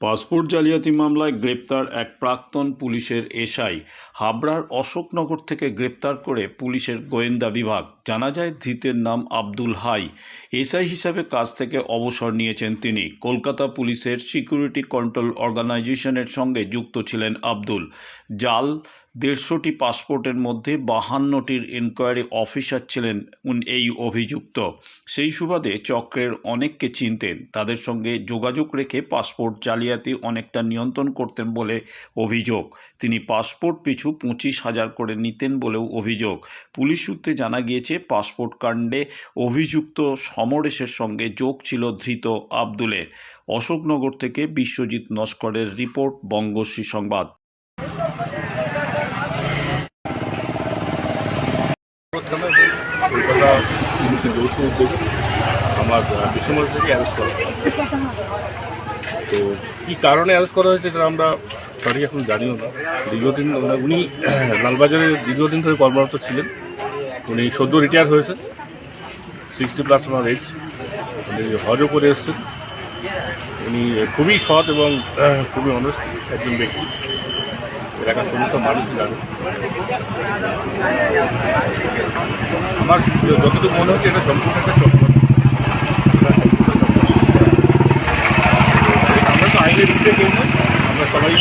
Passport জালিয়াতি মামলায় গ্রেপ্তার এক প্রাক্তন পুলিশের এসআই। হাবড়ার অশোকনগর থেকে গ্রেপ্তার করে পুলিশের গোয়েন্দা বিভাগ। জানা যায়, ধৃতের নাম আব্দুল হাই। এসআই হিসাবে কাজ থেকে অবসর নিয়েছেন তিনি। কলকাতা পুলিশের সিকিউরিটি কন্ট্রোল অর্গানাইজেশনের সঙ্গে যুক্ত ছিলেন আব্দুল। জাল দেড়শোটি পাসপোর্টের মধ্যে বাহান্নটির এনকোয়ারি অফিসার ছিলেন এই অভিযুক্ত। সেই সুবাদে চক্রের অনেককে চিনতেন। তাদের সঙ্গে যোগাযোগ রেখে পাসপোর্ট জালিয়াতি অনেকটা নিয়ন্ত্রণ করতেন বলে অভিযোগ। তিনি পাসপোর্ট পিছু পঁচিশ হাজার করে নিতেন বলেও অভিযোগ। পুলিশ সূত্রে জানা গিয়েছে, পাসপোর্ট কাণ্ডে অভিযুক্ত সমরেশের সঙ্গে যোগ ছিল ধৃত আব্দুলের। অশোকনগর থেকে বিশ্বজিৎ নস্করের রিপোর্ট, বঙ্গশ্রী সংবাদ থানায় কলকাতা পুলিশের যৌথ উদ্যোগে আমার ডিসেম্বর থেকে অ্যারেস্ট করা তো কী কারণে অ্যারেস্ট করা হয়েছে এটা আমরা সঠিক এখন জানিও না। দীর্ঘদিন উনি লালবাজারে দীর্ঘদিন ধরে কর্মরত ছিলেন। উনি সদ্য রিটায়ার হয়েছে সিক্সটি প্লাস ওনার এজ উনি হজও করে এসছেন। উনি খুবই সৎ এবং খুবই অনেস্ট একজন ব্যক্তি। এলাকার সমস্ত মানুষ জানে আমার যতটুকু মনে হচ্ছে এটা সম্পূর্ণ একটা চক্র। আমরা তো আইনের বিরুদ্ধে কেউ নই আমরা সবাই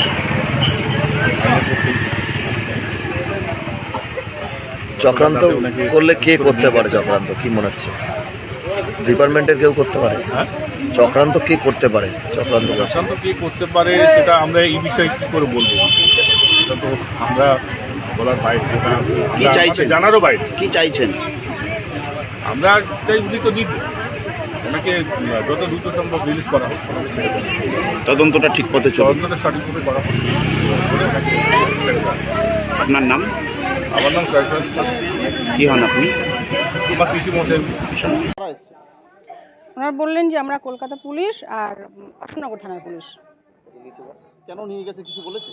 চক্রান্ত করলে কে করতে পারে চক্রান্ত? কি মনে হচ্ছে? ডিপার্টমেন্টের কেউ করতে পারে? হ্যাঁ? চক্রান্ত কে করতে পারে? চক্রান্ত চক্রান্ত কে করতে পারে সেটা আমরা এই বিষয়ে কি করে বলব? সেটা তো আমরা বলার বাইরে। কি চাইছেন? জানারও বাইরে। কি চাইছেন? আমরা চাই উনি তো নির্দোষ। ওনাকে যত দ্রুত সম্ভব রিলিজ করা হোক। তদন্তটা ঠিক পথে চলুন তদন্তটা সঠিকভাবে করা হোক। আপনার নাম? আমার নাম খান কি হন আপনি? আমার কৃষি মশাই। ওনারা বললেন যে আমরা কলকাতা পুলিশ আর অশোকনগর থানার পুলিশ। কেন নিয়ে গেছে কিছু বলেছে?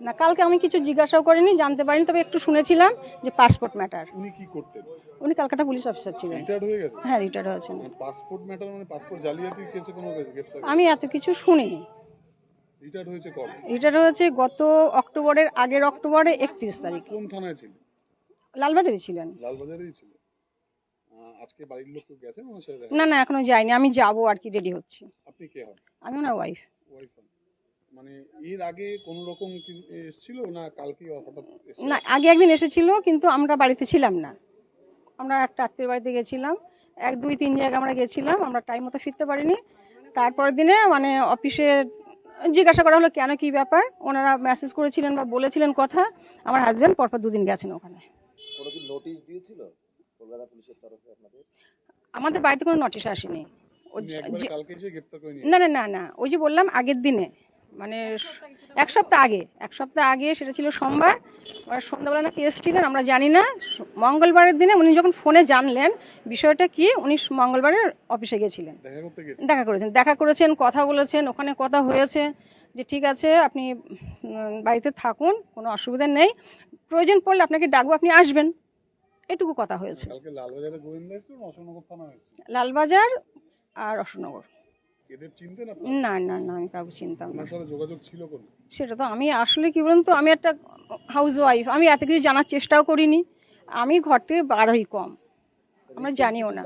না কালকে আমি কিছু জিজ্ঞাসাও করিনি জানতে পারিনি তবে একটু শুনেছিলাম যে পাসপোর্ট ম্যাটার উনি কি করতেন? উনি কলকাতা পুলিশ অফিসার ছিলেন। রিটায়ার্ড হয়ে গেছে হ্যাঁ রিটায়ার হয়েছেন। পাসপোর্ট ম্যাটার মানে পাসপোর্ট জালিয়াতির কেসে কোনো গ্রেফতার আমি এত কিছু শুনিনি। রিটায়ার্ড হয়েছে কবে? রিটায়ার হয়েছে গত অক্টোবরের আগের অক্টোবরে একত্রিশ তারিখ। কোন থানায় ছিল লালবাজারে ছিলেন। লালবাজারেই ছিল আহ, আজকে বাড়ির লোক কেউ গেছে ওনার সাথে না না এখনও যাইনি আমি যাব আর কি রেডি হচ্ছি। আপনি কে হন? আমি ওনার ওয়াইফ ওয়াইফ মানে এর আগে কোন রকম এসেছিল না কালকে হঠাৎ না আগে একদিন এসেছিল কিন্তু আমরা বাড়িতে ছিলাম না। আমরা একটা আত্মীয় বাড়িতে গেছিলাম। এক দুই তিন জায়গায় আমরা গেছিলাম আমরা টাইম মতো ফিরতে পারিনি। তারপর দিনে মানে অফিসে জিজ্ঞাসা করা হলো কেন কি ব্যাপার? ওনারা মেসেজ করেছিলেন বা বলেছিলেন কথা। আমার হাজব্যান্ড পরপর দুদিন গেছেন ওখানে। আমাদের বাড়িতে কোনো নোটিশ আসেনি। না না না না। ওই যে বললাম আগের দিনে। মানে এক সপ্তাহ আগে এক সপ্তাহ আগে সেটা ছিল সোমবার। আর সন্ধ্যাবেলা নাকি এসেছিলেন আমরা জানি না। মঙ্গলবারের দিনে উনি যখন ফোনে জানলেন বিষয়টা কি উনি মঙ্গলবারের অফিসে গেছিলেন। দেখা করেছেন দেখা করেছেন কথা বলেছেন ওখানে কথা হয়েছে যে ঠিক আছে আপনি বাড়িতে থাকুন কোনো অসুবিধা নেই। প্রয়োজন পড়লে আপনাকে ডাকবো আপনি আসবেন। এটুকু কথা হয়েছে। না লালবাজার আর অশোকনগর। এদের চিনতেন আপনি না না না আমি কাউকে চিনতাম না। ওনার সাথে যোগাযোগ ছিল কোন? সেটা তো আমি আসলে কি বলুন তো আমি একটা হাউস ওয়াইফ আমি এত কিছু জানার চেষ্টাও করিনি। আমি ঘর থেকে বার হই কম আমরা জানিও না।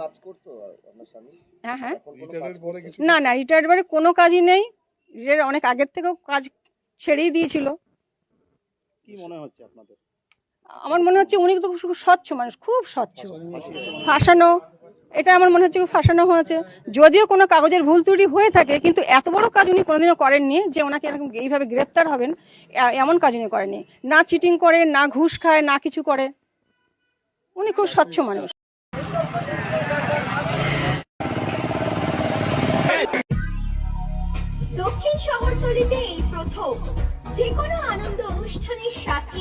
হ্যাঁ হ্যাঁ। রিটায়ারের পরে কিছু না না রিটায়ার্ড বারে কোনো কাজই নেই। রিটায়ার অনেক আগের থেকেও কাজ ছেড়েই দিয়েছিল। কি মনে হচ্ছে আপনাদের? আমার মনে হচ্ছে উনি তো খুব স্বচ্ছ মানুষ খুব স্বচ্ছ। ফাঁসানো এটা আমার মনে হচ্ছে খুব ফাঁসানো হয়েছে। যদিও কোনো কাগজের ভুল ত্রুটি হয়ে থাকে কিন্তু এত বড় কাজ উনি কোনোদিনও করেননি যে ওনাকে এরকম এইভাবে গ্রেপ্তার হবেন এমন কাজ উনি করেননি। না চিটিং করে না ঘুষ খায় না কিছু করে। উনি খুব স্বচ্ছ মানুষ। দক্ষিণ শহরতলিতে এই প্রথম যে কোনো আনন্দ অনুষ্ঠানের সাথে